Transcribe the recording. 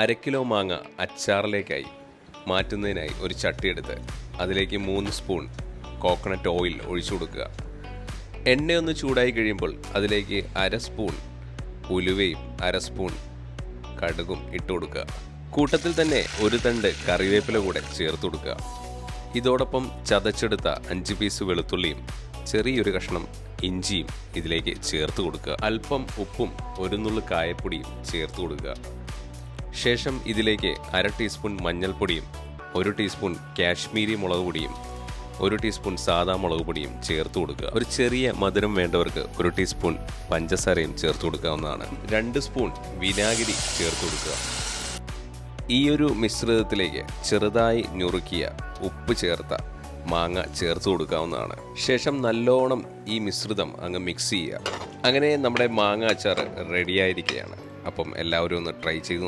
അര കിലോ മാങ്ങ അച്ചാറിലേക്കായി മാറ്റുന്നതിനായി ഒരു ചട്ടിയെടുത്ത് അതിലേക്ക് മൂന്ന് സ്പൂൺ കോക്കനട്ട് ഓയിൽ ഒഴിച്ചു കൊടുക്കുക. എണ്ണയൊന്ന് ചൂടായി കഴിയുമ്പോൾ അതിലേക്ക് അര സ്പൂൺ ഉലുവയും അര സ്പൂൺ കടുകും ഇട്ട് കൊടുക്കുക. കൂട്ടത്തിൽ തന്നെ ഒരു തണ്ട് കറിവേപ്പില കൂടെ ചേർത്ത് കൊടുക്കുക. ഇതോടൊപ്പം ചതച്ചെടുത്ത അഞ്ച് പീസ് വെളുത്തുള്ളിയും ചെറിയൊരു കഷ്ണം ഇഞ്ചിയും ഇതിലേക്ക് ചേർത്ത് കൊടുക്കുക. അല്പം ഉപ്പും ഒരു നുള്ളു കായപ്പൊടിയും ചേർത്ത് കൊടുക്കുക. ശേഷം ഇതിലേക്ക് അര ടീസ്പൂൺ മഞ്ഞൾപ്പൊടിയും ഒരു ടീസ്പൂൺ കാശ്മീരി മുളക് പൊടിയും ഒരു ടീസ്പൂൺ സാദാ മുളക് പൊടിയും ചേർത്ത് കൊടുക്കുക. ഒരു ചെറിയ മധുരം വേണ്ടവർക്ക് ഒരു ടീസ്പൂൺ പഞ്ചസാരയും ചേർത്ത് കൊടുക്കാവുന്നതാണ്. രണ്ട് സ്പൂൺ വിനാഗിരി ചേർത്ത് കൊടുക്കുക. ഈ ഒരു മിശ്രിതത്തിലേക്ക് ചെറുതായി ഞുറുക്കിയ ഉപ്പ് ചേർത്ത മാങ്ങ ചേർത്ത് കൊടുക്കാവുന്നതാണ്. ശേഷം നല്ലോണം ഈ മിശ്രിതം അങ്ങ് മിക്സ് ചെയ്യുക. അങ്ങനെ നമ്മുടെ മാങ്ങ അച്ചാർ റെഡിയായിരിക്കുകയാണ് അപ്പം എല്ലാവരും ഒന്ന് ട്രൈ ചെയ്ത്